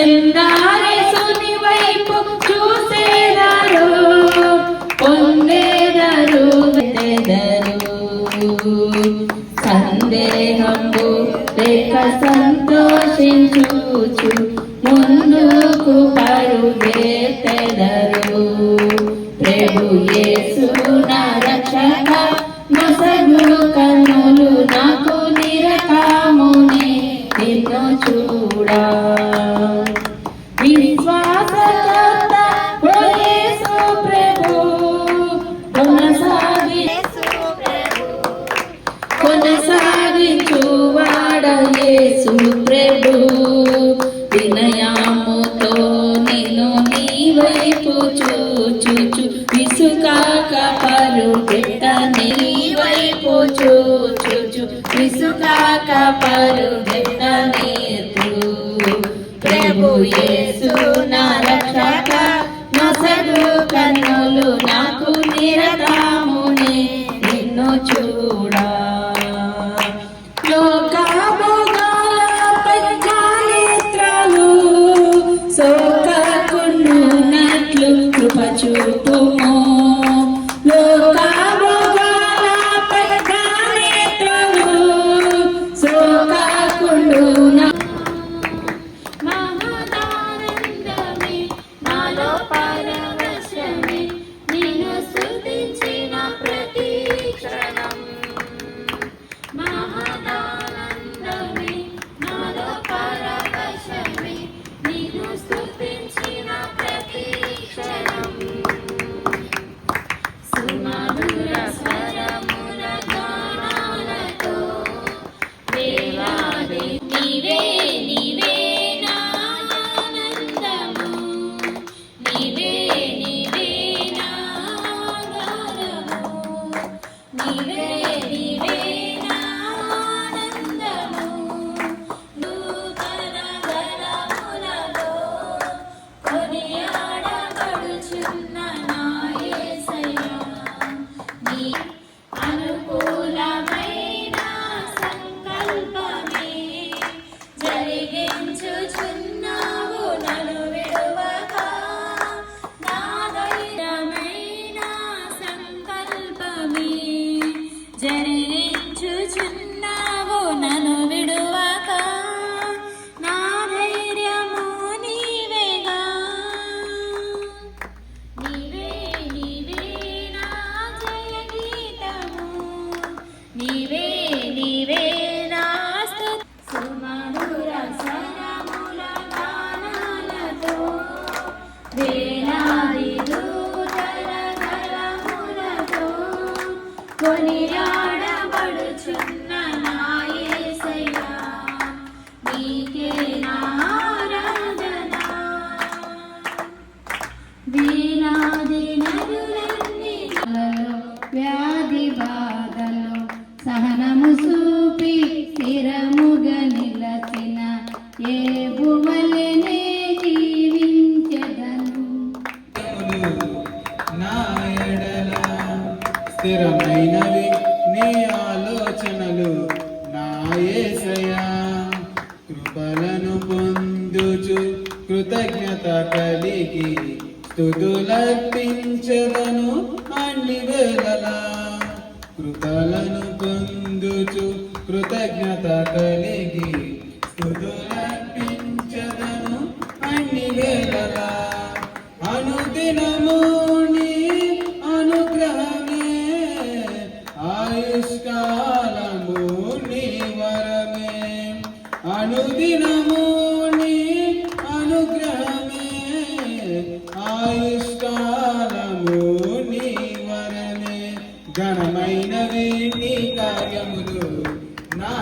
and I దేవుడు వినయాముతో నిన్ను నీ వైపు చూచుచు. విసుకాక పరుగెట్ట నీ వైపు చూచుచు. విసుకాక పరుగెట్ట నీతు ప్రభు యేసు తుదులర్పించదను అన్ని వేళలా కృతలను పొందుచు కృతజ్ఞత కలిగి మీ వరమే ఘనమైన వేణి కార్యములు. నా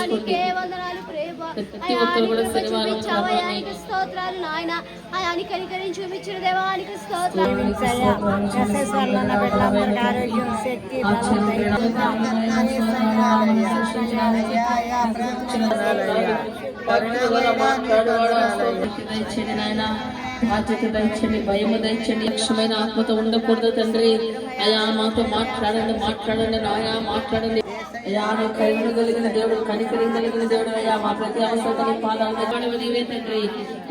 చేసుకోండి. అయానికే వందనాలు ప్రభా. ప్రతి ఒక్కరు కూడా శనివారం చూపించావు ప్రభాని. అయానికి స్తోత్రాలు నాయన. అయాని కనికరించి చూపించిన దేవానికి స్తోత్రాలు. దయచేయండి నాయన బాధ్యత దయచండి భయము దయచండి లక్ష్యమైన ఆత్మతో ఉండకూడదు తండ్రి అయా మాతో మాట్లాడండి మాట్లాడండి నాయా మాట్లాడండి అయ్యా నీ కరుణ కలిగిన దేవుడు కనికరం కలిగిన దేవుడు అయ్యా మా ప్రతి అవసరం పాదాలు దగ్గర నీవే తండ్రి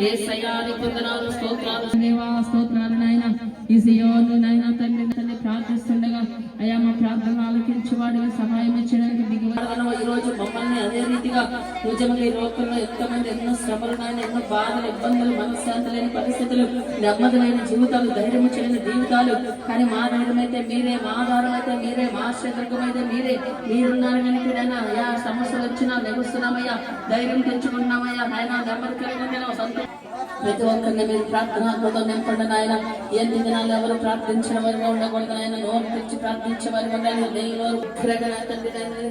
ఏ సయాని పొందనాలు స్తోత్రాలు దేవా స్తోత్రాలు నాయన ఈ సియోను నాయన తండ్రి తండ్రి ప్రార్థిస్తుండగా అయ్యా మా ప్రార్థన ఆలకించేవాడు సహాయం ఇచ్చడానికి దిగువడను ఈ రోజు మమ్మల్ని అదే రీతిగా నిజంగా ఈ లోకంలో ఎంతమంది ఎన్నో శ్రమలు నాయన ఎన్నో బాధలు ఇబ్బందులు మనశ్శాంతి లేని పరిస్థితులు నెమ్మది జీవితాలు ధైర్యం చేయని జీవితాలు. కానీ మా ధైర్యమైతే మీరే మా ఆధారం అయితే మీరే మా ఆశ్రయం అయితే మీరే. మీరున్నారు కనుకైనా అయ్యా సమస్యలు వచ్చినా నెగుస్తున్నామయ్యా ధైర్యం తెచ్చుకుంటున్నామయ్యా ఆయన నెమ్మది కలిగిన సంతోషం ప్రతి ఒక్కరిని మీరు ప్రార్థనాత్మతో నింపండి నాయన. ఎన్ని దినాలు ఎవరు ప్రార్థించిన వారిగా ఉండకూడదు ఆయన నోర్పించి ప్రార్థించే వారి ఉండాలి. దేవుడు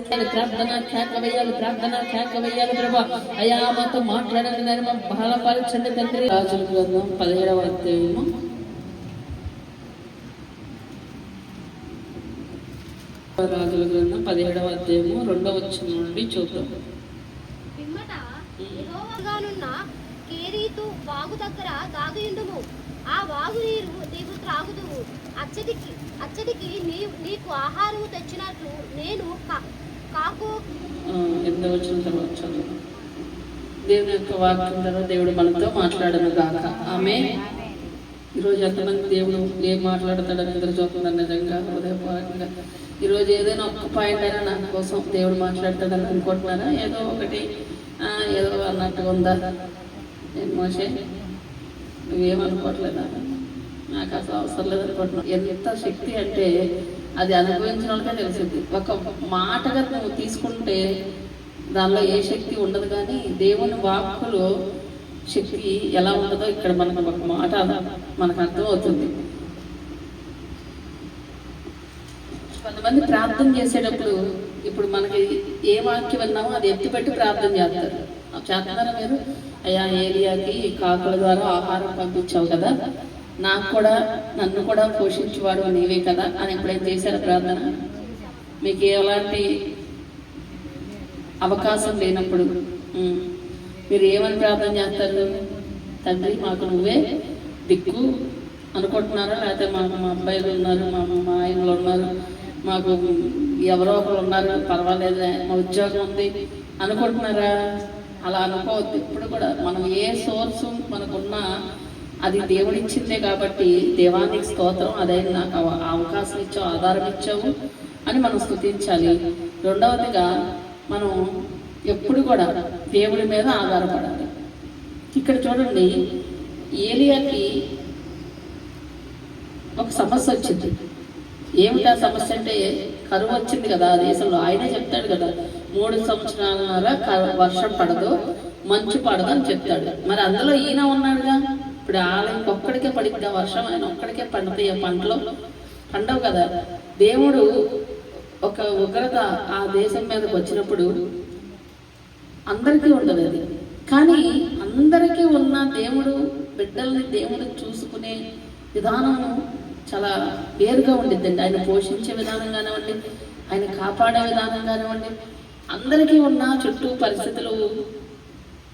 తండ్రి ప్రార్థన కేక వేయాలి. ప్రార్థన కేక వేయాలి ప్రభా. అయా మాతో మాట్లాడండి నాయన. మా బలపరచండి తండ్రి. రాజుల గ్రంథం పదిహేడవ అధ్యాయము. రాజుల గ్రంథం పదిహేడవ అధ్యాయము రెండవ వచ్చిన నుండి చూద్దాం. వాగు దగ్గర దాగియుండుము ఆ వాగు నీరు నీవు త్రాగుదువు. అచ్చటికి అచ్చటికి నీ నీకు ఆహారము తెచ్చినట్లు నేను కా- కాకు ఎనిమిది వచ్చిన తర్వాత చదువు. దేవుని యొక్క వాక్యం ద్వారా దేవుడు మనతో మాట్లాడను కాక ఆమె. ఈరోజు ఎంతమంది దేవుడు ఏం మాట్లాడతాడని ఎదురు చూస్తుందని నిజంగా హృదయపూర్వకంగా. ఈరోజు ఏదైనా ఒక్క పాయింట్ అయినా నా కోసం దేవుడు మాట్లాడతాడని అనుకుంటున్నారా? ఏదో ఒకటి ఏదో అన్నట్టుగా ఉందా? నేను మోసే నువ్వేమనుకోవట్లేదా నాకు అసలు అవసరం లేదనుకుంటున్నాను ఎంత శక్తి అంటే అది అనుభవించిన వాళ్ళకే తెలిసింది ఒక మాటగా నువ్వు తీసుకుంటే దానిలో ఏ శక్తి ఉండదు కానీ దేవుని వాక్కులో శక్తి ఎలా ఉంటుందో ఇక్కడ మనకు ఒక మాట మనకు అర్థం అవుతుంది కొంతమంది ప్రార్థన చేసేటప్పుడు ఇప్పుడు మనకి ఏ వాక్యం విన్నామో అది ఎత్తిపెట్టి ప్రార్థన చేస్తారు. చేస్తున్నారా మీరు? అయ్యా ఏరియాకి కాకుల ద్వారా ఆహారం పంపించావు కదా. నాకు కూడా నన్ను కూడా పోషించేవాడు నీవే కదా అని ఎప్పుడైనా చేశారు ప్రార్థన? మీకు ఎలాంటి అవకాశం లేనప్పుడు మీరు ఏమని ప్రార్థన చేస్తారు? తండ్రి మాకు నువ్వే దిక్కు అనుకుంటున్నారా? లేకపోతే మాకు మా అబ్బాయిలు ఉన్నారు మా మా ఆయనలు ఉన్నారు మాకు ఎవరో ఒకరు ఉన్నారు పర్వాలేదు మా ఉద్యోగం ఉంది అనుకుంటున్నారా? అలా అనుకోవద్దు. ఇప్పుడు కూడా మనం ఏ సోర్స్ మనకున్నా అది దేవుడిచ్చిందే కాబట్టి దేవానికి స్తోత్రం అదైనా నాకు అవ- అవకాశం ఇచ్చావు ఆధారం ఇచ్చావు అని మనం స్థుతించాలి రెండవదిగా మనం ఎప్పుడు కూడా దేవుడి మీద ఆధారపడాలి. ఇక్కడ చూడండి ఏలియాకి ఒక సమస్య వచ్చింది. ఏమిటి ఆ సమస్య అంటే కరువు వచ్చింది కదా ఆ దేశంలో. ఆయనే చెప్తాడు కదా మూడు సంవత్సరాలన్నర క- వర్షం పడదు మంచు పడదు అని చెప్తాడు. మరి అందులో ఈయన ఉన్నాడుగా? ఇప్పుడు ఆలయం ఒక్కడికే పడిపోయిన వర్షం? ఆయన ఒక్కడికే పండుతాయి ఆ పంటలు? పండవు కదా. దేవుడు ఒక ఉగ్రత ఆ దేశం మీదకి వచ్చినప్పుడు అందరికీ ఉండదు అది. కానీ అందరికీ ఉన్న దేవుడు బిడ్డల్ని దేవుడు చూసుకునే విధానము చాలా వేరుగా ఉండిద్దండి. ఆయన పోషించే విధానం కానివ్వండి ఆయన కాపాడే విధానం కానివ్వండి అందరికీ ఉన్న చుట్టూ పరిస్థితులు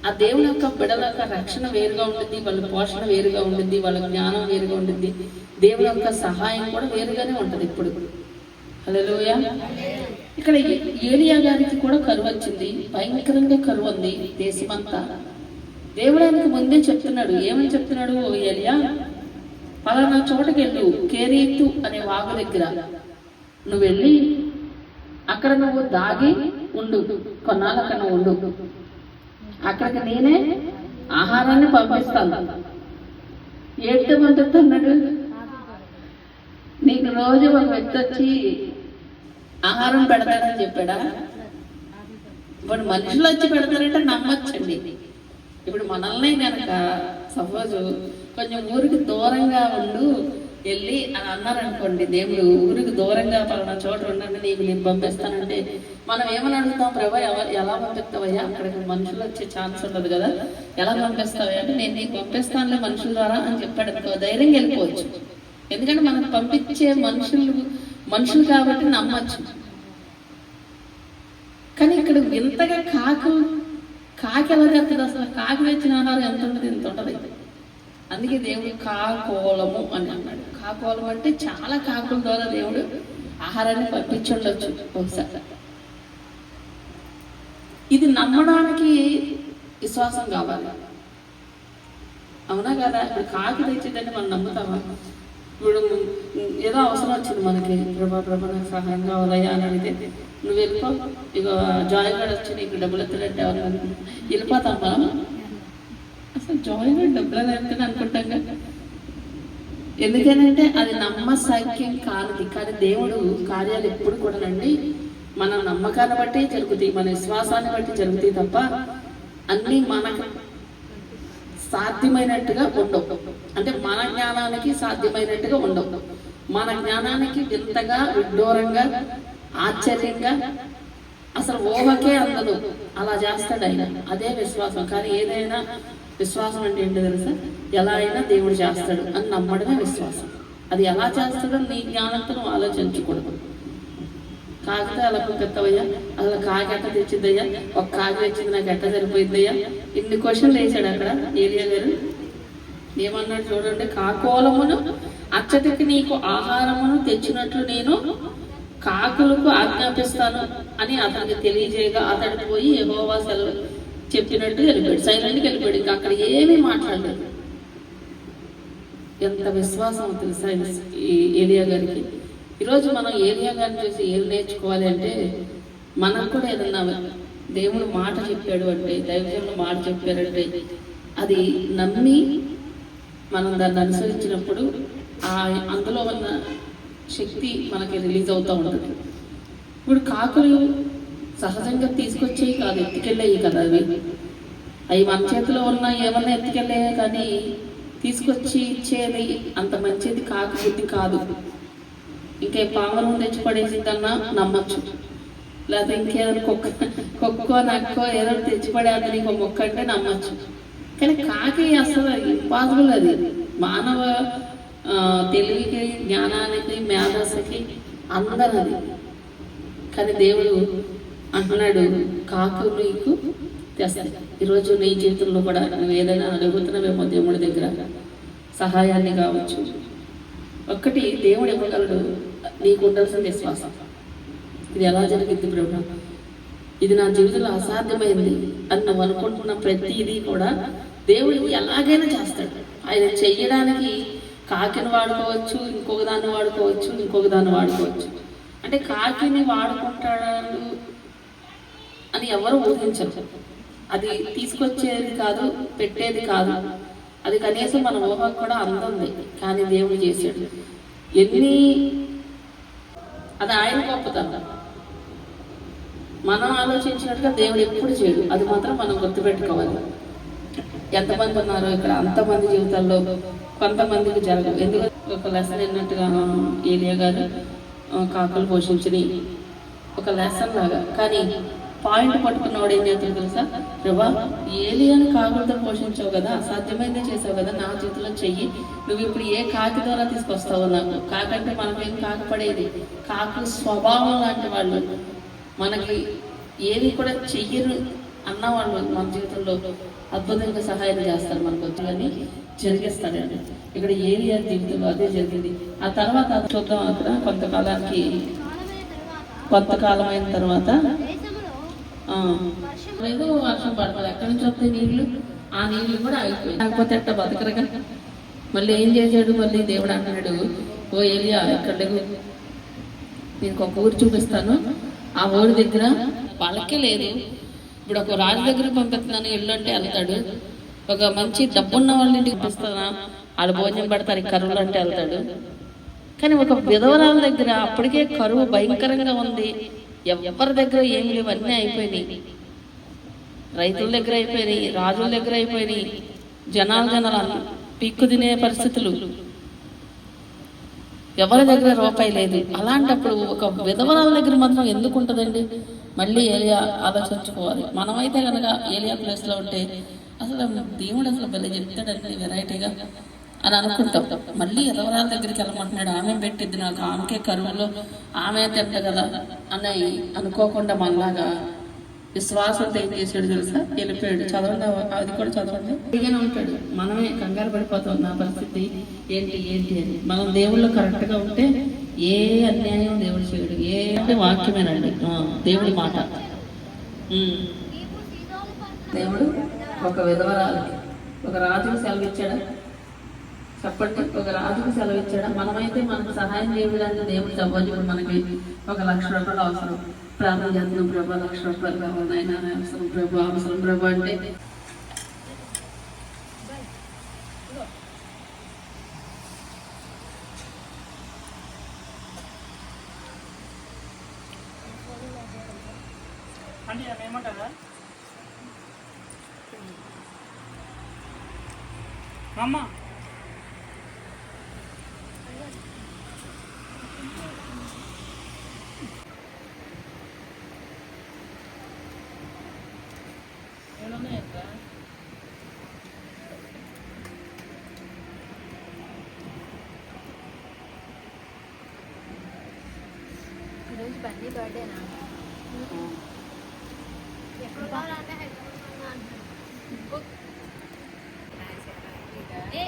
ఆ దేవుని యొక్క బిడల యొక్క రక్షణ వేరుగా ఉంటుంది వాళ్ళ పోషణ వేరుగా ఉంటుంది వాళ్ళ జ్ఞానం వేరుగా ఉంటుంది దేవుని యొక్క సహాయం కూడా వేరుగానే ఉంటుంది ఇప్పుడు. హలోయ ఇక్కడ ఏలియా గారికి కూడా కరువు వచ్చింది భయంకరంగా కరువు ఉంది దేశమంతా. దేవుడానికి ముందే చెప్తున్నాడు ఏమని చెప్తున్నాడు ఓ ఏలియా? పలానా చోటకి వెళ్ళు కేరీతు అనే వాగు దగ్గర. నువ్వు వెళ్ళి అక్కడ నువ్వు దాగి ఉండు కొన్నాళ్ళు ఉండు. అక్కడికి నేనే ఆహారాన్ని పంపిస్తాను. ఏంటి పంపిస్తున్నాడు నీకు రోజు ఒక వ్యక్తి వచ్చి ఆహారం పెడతాడని చెప్పాడా? ఇప్పుడు మనుషులు వచ్చి పెడతారంటే నమ్మచ్చండి. ఇప్పుడు మనల్ని కనుక సపోజ్ కొంచెం ఊరికి దూరంగా ఉండు వెళ్ళి అని అన్నారనుకోండి దేవుడు ఊరికి దూరంగా పలానా చోట ఉండండి నీకు నేను పంపిస్తానంటే మనం ఏమని అడుగుతాం ప్రభా ఎలా పంపిస్తావయ్యా? అక్కడికి మనుషులు వచ్చే ఛాన్స్ ఉండదు కదా. ఎలా పంపిస్తావయ్యా అంటే నేను నీకు పంపిస్తానులే మనుషుల ద్వారా అని చెప్పాడు ధైర్యంగా వెళ్ళిపోవచ్చు. ఎందుకంటే మనం పంపించే మనుషులు మనుషులు కాబట్టి నమ్మచ్చు. కానీ ఇక్కడ వింతగా కాకు కాకి ఎలా తెస్తుంది అసలు? కాకి తెచ్చిన ఆహారం ఎంత ఉంటుంది? ఎంత ఉంటుంది. అందుకే దేవుడు కాకోలము అని అన్నాడు. కాకోలం అంటే చాలా కాకుల ద్వారా దేవుడు ఆహారాన్ని పంపించుండొచ్చు బహుశా. ఇది నమ్మడానికి విశ్వాసం కావాలి. అవునా కదా? ఇప్పుడు కాకి తెచ్చిందంటే మనం నమ్ముతామా? ఇప్పుడు ఏదో అవసరం వచ్చింది మనకి. ప్రభా ప్రభా నాకు సహాయం కావాలయ్యా అని అడిగితే నువ్వు వెళ్ళిపో ఇక జాయ్ గడ్ వచ్చి నీకు డబ్బులు ఎత్తడంటే ఎవరు వెళ్ళిపోతాం మనం. అసలు జాయ్ గడ్ డబ్బులు ఎత్తని అనుకుంటాం కదా? ఎందుకనంటే అది నమ్మసక్యం కానిది. కానీ దేవుడు కార్యాలు ఎప్పుడు కూడానండి మన నమ్మకాన్ని బట్టి జరుగుతాయి మన విశ్వాసాన్ని బట్టి జరుగుతాయి తప్ప అన్నీ మనకు సాధ్యమైనట్టుగా ఉండవు. అంటే మన జ్ఞానానికి సాధ్యమైనట్టుగా ఉండవు. మన జ్ఞానానికి వింతగా విడ్డూరంగా ఆశ్చర్యంగా అసలు ఊహకే అందదు. అలా చేస్తాడు ఆయన. అదే విశ్వాసం. కానీ ఏదైనా విశ్వాసం అంటే ఏంటో తెలుసా? ఎలా అయినా దేవుడు చేస్తాడు అని నమ్మడమే విశ్వాసం. అది ఎలా చేస్తాడో నీ జ్ఞానంతో నువ్వు ఆలోచించకూడదు. కాకితే అలా పెద్దవయ్యా అసలు కాకి ఎట్ట తెచ్చిద్దయ్యా? ఒక కాకి తెచ్చింది నాకు ఎట్ట సరిపోయిందయ్యా ఇన్ని క్వశ్చన్లు వేసాడు అక్కడ ఏరియా గారు. ఏమన్నాడు చూడండి కాకోలమును అచ్చటికి నీకు ఆహారమును తెచ్చినట్లు నేను కాకులకు ఆజ్ఞాపిస్తాను అని అతనికి తెలియజేయగా అతడు పోయి యెహోవా సెలవు చెప్పినట్టు వెళ్ళిపోయాడు. సైలెంట్కి వెళ్ళిపోయాడు. ఇంకా అక్కడ ఏమీ మాట్లాడలేదు. ఎంత విశ్వాసం తెలుసా ఈ ఏరియా గారికి? ఈరోజు మనం ఏ ధ్యానం చూసి ఏం నేర్చుకోవాలి అంటే మనం కూడా ఏదన్నా దేవుడు మాట చెప్పాడు అంటే దైవజనులు మాట చెప్పారంటే అది నమ్మి మనం దాన్ని అనుసరించినప్పుడు ఆ అందులో ఉన్న శక్తి మనకి రిలీజ్ అవుతూ ఉంటుంది. ఇప్పుడు కాకులు సహజంగా తీసుకొచ్చేవి కాదు ఎత్తుకెళ్ళేవి కదా అవి. అవి మన చేతిలో ఉన్న ఏమన్నా ఎత్తుకెళ్ళేవి కానీ తీసుకొచ్చి ఇచ్చేది అంత మంచిది కాకు బుద్ధి కాదు. ఇంకే పాములను తెచ్చి పడేసిందన్నా నమ్మచ్చు. లేకపోతే ఇంకేదైనా కుక్క కుక్కో నక్కో ఏదో ఒకటి తెచ్చి పడేది మొక్క అంటే నమ్మచ్చు. కానీ కాకి అసలు ఇంపాసిబుల్ అది. మానవ తెలివికి జ్ఞానానికి మేధస్సుకి అందరది. కానీ దేవుడు అంటున్నాడు కాకు నీకు తెస్తాయి ఈరోజు నీ జీవితంలో కూడా నువ్వు ఏదైనా అడుగుతున్నావేమో దేవుడి దగ్గర. సహాయాన్ని కావచ్చు. ఒక్కటి దేవుడు ఇవ్వగలడు. నీకు ఉండాల్సిన విశ్వాసం ఇది ఎలా జరిగింది ప్రభు ఇది నా జీవితంలో అసాధ్యమైంది అని నువ్వు అనుకుంటున్న ప్రతిదీ కూడా దేవుడు ఎలాగైనా చేస్తాడు. ఆయన చెయ్యడానికి కాకిని వాడుకోవచ్చు ఇంకొక దాన్ని వాడుకోవచ్చు ఇంకొక దాన్ని వాడుకోవచ్చు. అంటే కాకిని వాడుకుంటాడు అని ఎవరు ఊహించరు. అది తీసుకొచ్చేది కాదు పెట్టేది కాదు. అది కనీసం మన ఊహకు కూడా అందుంది. కానీ దేవుడు చేశాడు. ఎన్ని అది ఆయన గొప్పతనం. మనం ఆలోచించినట్టుగా దేవుడు ఎప్పుడు చేయడు. అది మాత్రం మనం గుర్తుపెట్టుకోవాలి. ఎంతమంది ఉన్నారో ఇక్కడ అంతమంది జీవితాల్లో కొంతమందికి జరగదు. ఎందుకంటే ఒక లెసన్ విన్నట్టుగా ఏలియా గారు కాకలు కాకులు పోషించని ఒక లెసన్ లాగా. కానీ పాయింట్ పట్టుకున్నవాడు ఏం చేస్తాడు తెలుసా? ప్రభా ఏలియాని కాకులతో పోషించావు కదా అసాధ్యమైందే చేసావు కదా నా చేతిలో చెయ్యి. నువ్వు ఇప్పుడు ఏ కాకి ద్వారా తీసుకొస్తావు నాకు? కాకంటే మనమేం కాకపడేది కాకు స్వభావం లాంటి వాళ్ళు. మనకి ఏది కూడా చెయ్యరు అన్నవాళ్ళు మన జీవితంలో అద్భుతంగా సహాయం చేస్తారు మనకు వచ్చి జరిగిస్తాడండి ఇక్కడ ఏరియా జీవితంలో అదే జరిగింది. ఆ తర్వాత అది చూద్దాం అక్కడ కొంతకాలానికి కొంతకాలం అయిన తర్వాత ఏదో వర్షం పడుతుంది. ఎక్కడి నుంచి వస్తాయి నీళ్ళు? ఆ నీళ్ళు కూడా అయిపోయి కాకపోతే అట్ట బతకరగా? మళ్ళీ ఏం చేశాడు? మళ్ళీ దేవుడు అంటున్నాడు ఓ ఏలియా ఇక్కడ నేను ఒక ఊరు చూపిస్తాను. ఆ ఊరి దగ్గర వాళ్ళకే లేదు. ఇప్పుడు ఒక రాజు దగ్గర పంపిస్తున్నాను ఇల్లు అంటే వెళ్తాడు. ఒక మంచి డబ్బున్న వాళ్ళ ఇంటికి పంపిస్తానా? వాళ్ళు భోజనం పెడతారు కరువులు అంటే వెళ్తాడు. కానీ ఒక విధవరాల దగ్గర అప్పటికే కరువు భయంకరంగా ఉంది. ఎవరి దగ్గర ఏం లేవు అన్నీ అయిపోయినాయి. రైతుల దగ్గర అయిపోయినాయి రాజుల దగ్గర అయిపోయినాయి జనాల జనాల పీక్కు తినే పరిస్థితులు. ఎవరి దగ్గర రూపాయి లేదు. అలాంటప్పుడు ఒక విధవరాల దగ్గర మాత్రం ఎందుకు ఉంటుందండి? మళ్ళీ ఏలియా ఆలోచించుకోవాలి. మనమైతే కనుక ఏలియా ప్లేస్లో ఉంటే అసలు దేవుడు అసలు భలే చెప్తాడండి వెరైటీగా. అని అనుకుంటాం. మళ్ళీ ఎదవరాల దగ్గరికి వెళ్ళమంటున్నాడు ఆమె పెట్టిద్ది నాకు ఆమెకే కరువులో ఆమె తింట కదా అని అనుకోకుండా మనలాగా విశ్వాసంతో ఏం చేసాడు తెలుసా? వెళ్ళిపోయాడు. చదవండి అది కూడా చదవండి. ఇదిగానే ఉంటాడు మనమే కంగారు పడిపోతాం నా పరిస్థితి ఏంటి ఏంటి అని. మనం దేవుళ్ళు కరెక్ట్గా ఉంటే ఏ అన్యాయం దేవుడు చేయడు. ఏ అంటే వాక్యమేనండి. ఆ, దేవుడి మాట. దేవుడు ఒక విధవరాలకి ఒక రాజుకు సెలవు ఇచ్చాడా చెప్పండి ఒక రాజుకు సెలవు ఇచ్చాడు మనమైతే మనకు సహాయం చేయడానికి దేవుడు చెప్పవచ్చు ఇప్పుడు మనకి ఒక లక్ష రూపాయలు అవసరం. ప్రార్థన చేస్తున్నాం ప్రభా లక్ష రూపాయలు కావాలి నాయన అవసరం ప్రభు అవసరం ప్రభు అంటే అమ్మ ఈరోజు బండి బర్త్డేనా ఎప్పుడు కావాలంటే ఏ.